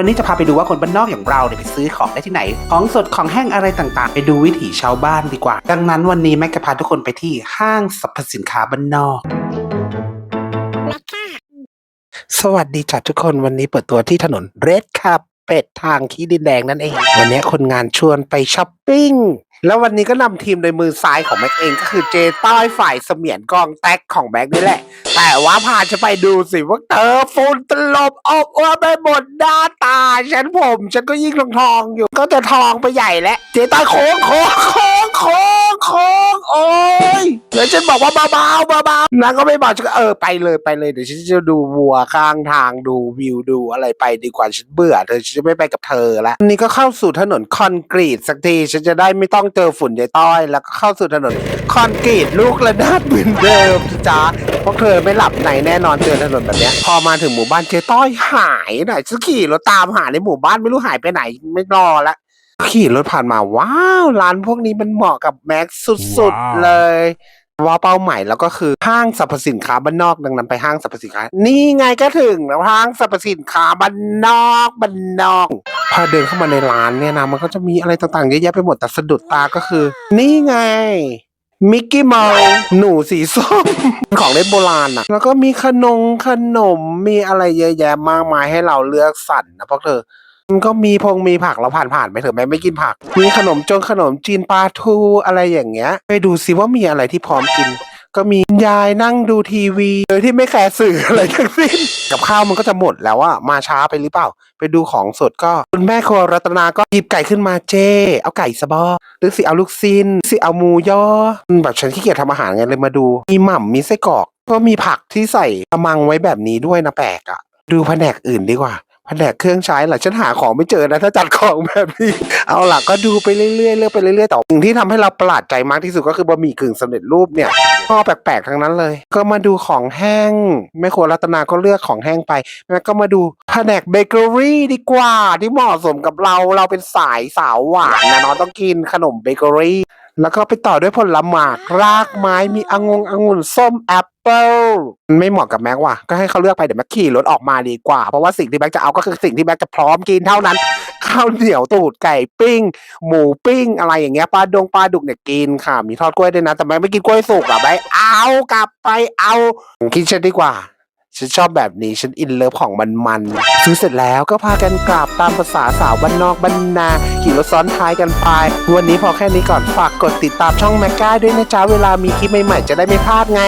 วันนี้จะพาไปดูว่าคนบ้านนอกอย่างเราเนี่ยไปซื้อของได้ที่ไหน ของสดของแห้งอะไรต่างๆ ไปดูวิถีชาวบ้านดีกว่า ดังนั้นวันนี้แม็กจะพาทุกคนไปที่ห้างสรรพสินค้าบ้านนอกสวัสดีจ้ะทุกคนวันนี้เปิดตัวที่ถนนเรดคาเป็ดทางขี้ดินแดงนั่นเอง วันนี้คนงานชวนไปช้อปปิ้ง แล้ววันนี้ก็นำทีมโดยมือซ้ายของแม็กเองก็คือเจต้อยฝ่ายเสมียนกองแท็กของแม็กนี่แหละ แต่ว่าพาจะไปดูสิว่าเธอฝุ่นตลบอบอวลไปหมดหน้าตา ฉันผม ฉันก็ยิ่งทองทองอยู่ ก็จะทองไปใหญ่แล้ว เจต้อยโค้งโค้งโค้งโค้งโค้ง โอ้ยแล้วฉันบอกว่าเบาๆเบาๆนางก็ไม่บอกฉันก็เออไปเลยไปเลยเดี๋ยวฉันจะดูวัวข้างทางดูวิวดูอะไรไปดีกว่าฉันเบื่อเธอฉันจะไม่ไปกับเธอละวันนี้ก็เข้าสู่ถนนคอนกรีตสักทีฉันจะได้ไม่ต้องเจอฝุ่นยายต้อย แล้วก็เข้าสู่ถนนคอนกรีตลูกระนาดเหมือนเดิมจ้าเพวกเธอไม่หลับไหนแน่นอนเจอถนนแบบเนี้ย พอมาถึงหมู่บ้านเจ๊ต้อยหายหน่อยฉันขี่รถตามหาในหมู่บ้านไม่รู้หายไปไหนไม่รอละ ขี่รถผ่านมาว้าว ร้านพวกนี้มันเหมาะกับแม็กซ์สุดว้าวๆเลย ว่าเป้าหมายแล้วก็คือห้างสรรพสินค้าบ้านนอกดังนั้นไปห้างสรรพสินค้า นี่ไงก็ถึงแล้วห้างสรรพสินค้าบ้านนอกบ้านนอกพอเดินเข้ามาในร้านเนี่ยนะมันก็จะมีอะไรต่างๆเยอะแยะไปหมดแต่สะดุดตาก็คือ นี่ไงมิกกี้เมาส์หนูสีส้ม ของเล่นโบราณอะแล้วก็มีขนมขนมมีอะไรเยอะแยะมากมายให้เราเลือกสรรนะพวกเธอ มันก็มีพงมีผักเราผ่านผ่านไปเถอะแม่ไม่กินผัก มีขนมจงขนมจีนปลาทูอะไรอย่างเงี้ย ไปดูซิว่ามีอะไรที่พร้อมกิน ก็มียายนั่งดูทีวีโดยที่ไม่แคร์สื่ออะไรทั้งสิ้น กับข้าวมันก็จะหมดแล้วอะมาช้าไปหรือเปล่า ไปดูของสดก็ คุณแม่ครัวรัตนาก็หยิบไก่ขึ้นมาเจ เอาไก่สะบอหรือสิเอาลูกซินสิเอาหมูย่อแบบฉันขี้เกียจทำอาหารไงเลยมาดู มีหม่ำมีไส้กรอก ก็มีผักที่ใส่กระมังไว้แบบนี้ด้วยนะแปลกอะดูแผนกอื่นดีกว่า แผนกเครื่องใช้หล่ะฉันหาของไม่เจอนะถ้าจัดของแบบนี้ เอาล่ะก็ดูไปเรื่อยๆเลือกไปเรื่อยๆแต่สิ่งที่ทำให้เราประหลาดใจมากที่สุดก็คือบะหมี่กึ่งสำเร็จรูปเนี่ยก็แปลกๆทั้งนั้นเลย ก็มาดูของแห้งแม่ครัวรัตนาก็เลือกของแห้งไปแล้วก็มาดูแผนกเบเกอรี่ดีกว่า ที่เหมาะสมกับเราเราเป็นสายสาวหวานนะเนาะต้องกินขนมเบเกอรี่แล้วก็ไปต่อด้วยผลหมากรากไม้มีองงองุ่นส้มแอป เปิลไม่เหมาะกับแม็กว่ะ ก็ให้เขาเลือกไปเดี๋ยวแม็กขี่รถออกมาดีกว่า เพราะว่าสิ่งที่แม็กจะเอาก็คือสิ่งที่แม็กจะพร้อมกินเท่านั้น ข้าวเหนียวตูดไก่ปิ้ง หมูปิ้ง อะไรอย่างเงี้ยปลาดงปลาดุกเนี่ยกินค่ะ มีทอดกล้วยด้วยนะ แต่แม็กไม่กินกล้วยสุกอะไม่เอากลับไปเอาคิดฉันดีกว่าฉันชอบแบบนี้ ฉันอินเลิฟของมันมันซื้อเสร็จแล้วก็พากันกลับตามภาษาสาวบ้านนอกบ้านนาขี่รถซ้อนท้ายกันไป วันนี้พอแค่นี้ก่อนฝากกดติดตามช่องแมกกาด้วยนะจ๊ะ เวลามีคลิปใหม่ๆ จะได้ไม่พลาดไง